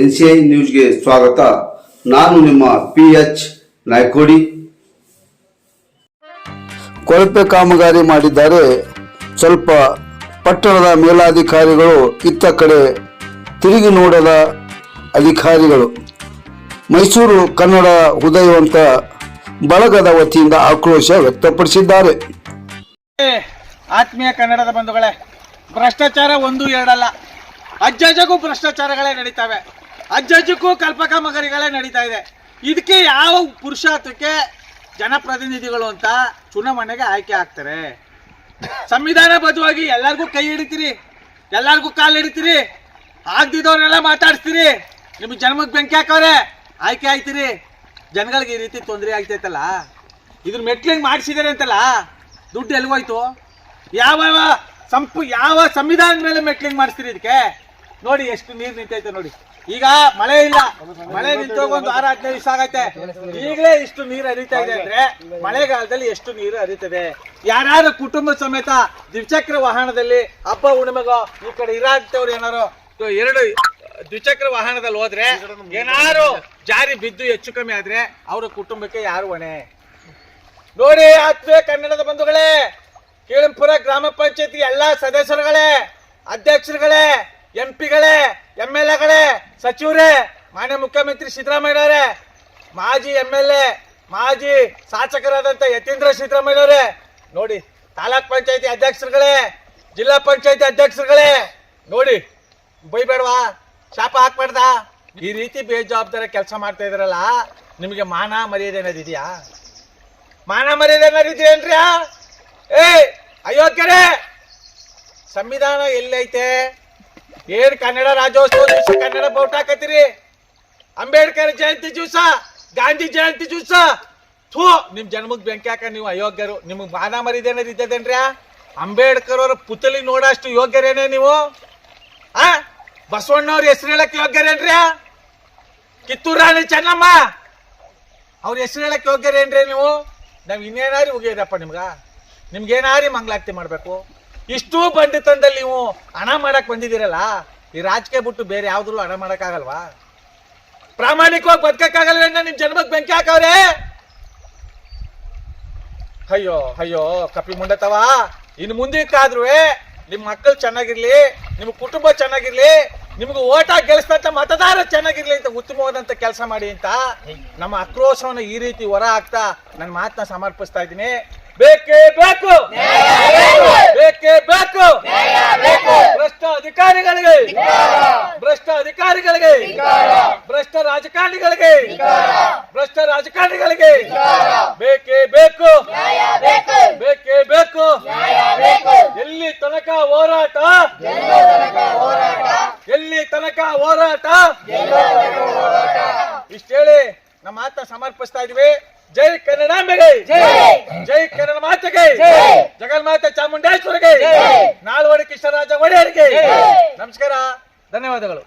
N C I ನ್ಯೂಸ್ಗೆ ಸ್ವಾಗತ. ನಾನು ನಿಮ್ಮ ಪಿ ಎಚ್ ನಾಯ್ಕೋಡಿ. ಕೊಳಪೆ ಕಾಮಗಾರಿ ಮಾಡಿದ್ದಾರೆ. ಸ್ವಲ್ಪ ಪಟ್ಟಣದ ಮೇಲಾಧಿಕಾರಿಗಳು ಇತ್ತ ಕಡೆ ತಿರುಗಿ ನೋಡದ ಅಧಿಕಾರಿಗಳು. ಮೈಸೂರು ಕನ್ನಡ ಉದಯವಂತ ಬಳಗದ ವತಿಯಿಂದ ಆಕ್ರೋಶ ವ್ಯಕ್ತಪಡಿಸಿದ್ದಾರೆ. ಆತ್ಮೀಯ ಕನ್ನಡದ ಬಂಧುಗಳೇ ಭ್ರಷ್ಟಾಚಾರ ಒಂದು ಎರಡಲ್ಲ. ಅಜ್ಜಜ್ಜಗೂ ಭ್ರಷ್ಟಾಚಾರಗಳೇ ನಡೀತವೆ. ಅಜ್ಜಜ್ಜಕ್ಕೂ ಕಲ್ಪಕಾಮಗಾರಿಗಳೇ ನಡೀತಾ ಇದೆ. ಇದಕ್ಕೆ ಯಾವ ಪುರುಷಾರ್ಥಕ್ಕೆ ಜನಪ್ರತಿನಿಧಿಗಳು ಅಂತ ಚುನಾವಣೆಗೆ ಆಯ್ಕೆ ಆಗ್ತಾರೆ? ಸಂವಿಧಾನ ಬದ್ಧವಾಗಿ ಎಲ್ಲರಿಗೂ ಕೈ ಹಿಡಿತೀರಿ, ಎಲ್ಲರಿಗೂ ಕಾಲು ಹಿಡಿತೀರಿ, ಆಗ್ದಿದ್ದವ್ರನ್ನೆಲ್ಲ ಮಾತಾಡ್ತೀರಿ ನಿಮ್ಗೆ ಜನ್ಮಕ್ಕೆ ಬೆಂಕಿ ಹಾಕವ್ರೆ ಆಯ್ಕೆ ಆಯ್ತೀರಿ. ಜನಗಳಿಗೆ ಈ ರೀತಿ ತೊಂದರೆ ಆಗ್ತೈತಲ್ಲ? ಇದ್ರ ಮೆಟ್ಲಿಂಗ್ ಮಾಡಿಸಿದ್ದಾರೆ ಅಂತಲ್ಲ? ದುಡ್ಡು ಎಲ್ಲಿಗೋಯ್ತು? ಯಾವ ಯಾವ ಸಂಪು, ಯಾವ ಸಂವಿಧಾನದ ಮೇಲೆ ಮೆಟ್ಲಿಂಗ್ ಮಾಡಿಸ್ತೀರಿ ಇದಕ್ಕೆ? ನೋಡಿ ಎಷ್ಟು ನೀರು ನಿಂತೈತೆ ನೋಡಿ. ಈಗ ಮಳೆ ಇಲ್ಲ. ಮಳೆ ನಿಂತೋಗಿ ಒಂದು ವಾರ ಹದಿನೈದು ದಿವಸ ಆಗೈತೆ. ಈಗಲೇ ಇಷ್ಟು ನೀರು ಹರಿತಾ ಇದೆ ಅಂದ್ರೆ ಮಳೆಗಾಲದಲ್ಲಿ ಎಷ್ಟು ನೀರು ಹರಿತದೆ? ಯಾರ್ಯಾರು ಕುಟುಂಬ ಸಮೇತ ದ್ವಿಚಕ್ರ ವಾಹನದಲ್ಲಿ ಹಬ್ಬ ಹುಣ್ಣಿಮೆಗೋ ಈ ಕಡೆ ಇರಾಂತವ್ರು ಏನಾರು ಎರಡು ದ್ವಿಚಕ್ರ ವಾಹನದಲ್ಲಿ ಹೋದ್ರೆ ಏನಾರು ಜಾರಿ ಬಿದ್ದು ಹೆಚ್ಚು ಕಮ್ಮಿ ಆದ್ರೆ ಅವರ ಕುಟುಂಬಕ್ಕೆ ಯಾರು ಹೊಣೆ? ನೋಡಿ, ಆತ್ಮೀಯ ಕನ್ನಡದ ಬಂಧುಗಳೇ, ಕೇಳಂಪುರ ಗ್ರಾಮ ಪಂಚಾಯತಿ ಎಲ್ಲಾ ಸದಸ್ಯರುಗಳೇ, ಅಧ್ಯಕ್ಷರುಗಳೇ ಎಂ ಪಿಗಳೇ ಎಂ ಎಲ್ ಎಗಳೇ ಸಚಿವರೇ, ಮಾನ್ಯ ಮುಖ್ಯಮಂತ್ರಿ ಸಿದ್ದರಾಮಯ್ಯನವರೇ ಮಾಜಿ ಎಂ ಎಲ್ ಎ ಮಾಜಿ ಶಾಸಕರಾದಂತ ಯತೀಂದ್ರ ಸಿದ್ದರಾಮಯ್ಯನವರೇ ನೋಡಿ, ತಾಲೂಕ್ ಪಂಚಾಯತಿ ಅಧ್ಯಕ್ಷರುಗಳೇ, ಜಿಲ್ಲಾ ಪಂಚಾಯತಿ ಅಧ್ಯಕ್ಷರುಗಳೇ, ನೋಡಿ ಬೈಬೇಡವಾ ಶಾಪ ಹಾಕ್ಬಾರ್ದ? ಈ ರೀತಿ ಬೇಜವಾಬ್ದಾರ ಕೆಲಸ ಮಾಡ್ತಾ ಇದ್ರಲ್ಲ, ನಿಮಗೆ ಮಾನ ಮರ್ಯಾದೆ ಅನ್ನೋದಿದೆಯಾ ಮಾನ ಮರ್ಯಾದೆ ಅನ್ನೋದಿದೆಯೇನ್ರಿ ಏ ಅಯೋಗ್ಯರೇ! ಸಂವಿಧಾನ ಎಲ್ಲೈತೆ? ಏನ್ ಕನ್ನಡ ರಾಜ್ಯೋತ್ಸವ ದಿವಸ ಕನ್ನಡ ಬೌಟ್ ಹಾಕತ್ತೀರಿ? ಅಂಬೇಡ್ಕರ್ ಜಯಂತಿ ದಿವಸ, ಗಾಂಧಿ ಜಯಂತಿ ದಿವಸ. ಥೂ, ನಿಮ್ ಜನ್ಮಕ್ ಬೆಂಕಿ ಹಾಕ ನೀವು ಅಯೋಗ್ಯರು. ನಿಮಗ್ ಮಾನ ಮರ್ಯಾದೆ ಅನ್ನೋದು ಇದ್ದದೇನ್ರಿ ಅಂಬೇಡ್ಕರ್ ಅವರ ಪುತಲಿ ನೋಡಷ್ಟು ಯೋಗ್ಯರೇನೆ ನೀವು? ಆ? ಬಸವಣ್ಣವ್ರ ಹೆಸರು ಹೇಳಕ್ ಯೋಗ್ಯರೇನ್ರಿ ಕಿತ್ತೂರು ರಾಣಿ ಚೆನ್ನಮ್ಮ. ಅವ್ರ ಹೆಸರು ಹೇಳಕ್ ಯೋಗ್ಯರೇನ್ರಿ ನೀವು? ನಾವ್ ಇನ್ನೇನಾರಿ ಉಗಿಯೋದಪ್ಪ ನಿಮ್ಗ? ನಿಮ್ಗೇನಾರಿ ಮಂಗ್ಲಾಗ್ತಿ ಮಾಡ್ಬೇಕು? ಇಷ್ಟೂ ಬಂಡಿತನದಲ್ಲಿ ನೀವು ಹಣ ಮಾಡಕ್ ಬಂದಿದ್ದೀರಲ್ಲ? ಈ ರಾಜಕೀಯ ಬಿಟ್ಟು ಬೇರೆ ಯಾವ್ದ್ರಲ್ಲೂ ಹಣ ಮಾಡಕ್ ಆಗಲ್ವಾ ಪ್ರಾಮಾಣಿಕವಾಗಿ ಬದುಕಕ್ಕಾಗಲ್ಲ ನಿಮ್ ಜನ್ಮಕ್ ಬೆಂಕಿ ಹಾಕವ್ರೆ? ಅಯ್ಯೋ ಅಯ್ಯೋ ಕಪಿ ಮುಂಡತವ, ಇನ್ನು ಮುಂದಕ್ಕಾದ್ರೂ ನಿಮ್ ಮಕ್ಕಳು ಚೆನ್ನಾಗಿರ್ಲಿ, ನಿಮ್ ಕುಟುಂಬ ಚೆನ್ನಾಗಿರ್ಲಿ, ನಿಮ್ಗೆ ಓಟ ಹಾಕಿ ಗೆಲ್ಲಿಸ್ತಂತ ಮತದಾರ ಚೆನ್ನಾಗಿರ್ಲಿ ಅಂತ ಉತ್ತಮವಾದಂತ ಕೆಲಸ ಮಾಡಿ ಅಂತ ನಮ್ಮ ಆಕ್ರೋಶವನ್ನು ಈ ರೀತಿ ಹೊರ ಹಾಕ್ತಾ ನನ್ನ ಮಾತನ್ನ ಸಮರ್ಪಿಸ್ತಾ ಇದ್ದೀನಿ. ಬೇಕೇ ಬೇಕು. ಬೇಕೇ. ಬೇಕು ಭ್ರಷ್ಟ ಅಧಿಕಾರಿಗಳಿಗೆ ಭ್ರಷ್ಟ ಅಧಿಕಾರಿಗಳಿಗೆ ಭ್ರಷ್ಟ ರಾಜಕಾರಣಿಗಳಿಗೆ. ಭ್ರಷ್ಟ ರಾಜಕಾರಣಿಗಳಿಗೆ. ಬೇಕೇ ಬೇಕು. ಬೇಕೇ. ಬೇಕು ಎಲ್ಲಿ ತನಕ ಹೋರಾಟ. ಎಲ್ಲಿ ತನಕ ಹೋರಾಟ. ಇಷ್ಟೇಳಿ ನಮ್ಮ ಮಾತ ಸಮರ್ಪಿಸ್ತಾ ಇದೀವಿ ಜೈ ಕನ್ನಡಾಂಬೆಗೆ ಜೈ. ಕನ್ನಡ ಮಾತೆಗೆ. ಜಗನ್ಮಾತೆ ಚಾಮುಂಡೇಶ್ವರಿಗೆ. ನಾಲ್ವಡಿ ಕೃಷ್ಣರಾಜ ಒಡೆಯರಿಗೆ. ನಮಸ್ಕಾರ. ಧನ್ಯವಾದಗಳು.